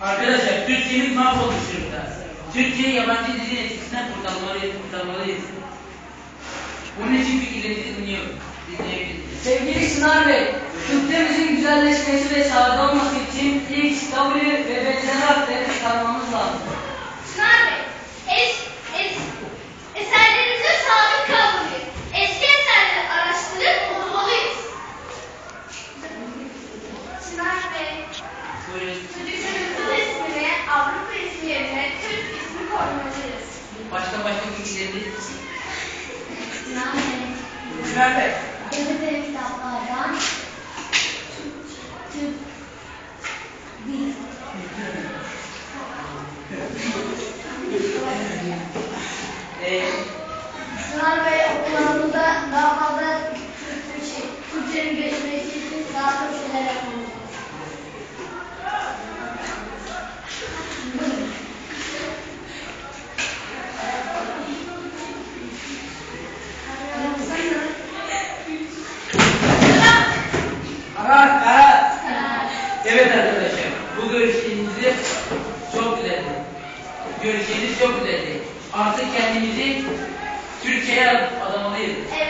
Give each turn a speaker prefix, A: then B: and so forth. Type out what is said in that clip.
A: Arkadaşlar Türkiye'nin mahvolmuş durumda. Türkiye yabancı dilin etkisinden kurtarmalıyız, kurtarmalıyız. Bunun için fikirlerinizi dinliyorum.
B: Sevgili Sınar Bey, Türkçemizin güzelleşmesi ve sade olması için X, W ve benzeri harfleri çıkarmamız lazım.
C: Çınar Bey, es, es, eserlerimize sadık kalmalıyız. Eski eserleri araştırıp okumalıyız. Çınar Bey,
A: Buyurun. Başka başka
C: Bey,
A: Güven Bey.
C: yazılı kitaplardan Türk
A: görüşlerinizi çok güzeldi. Görüşleriniz çok güzeldi. Artık kendimizi Türkiye'ye adamalıyız.
C: Evet.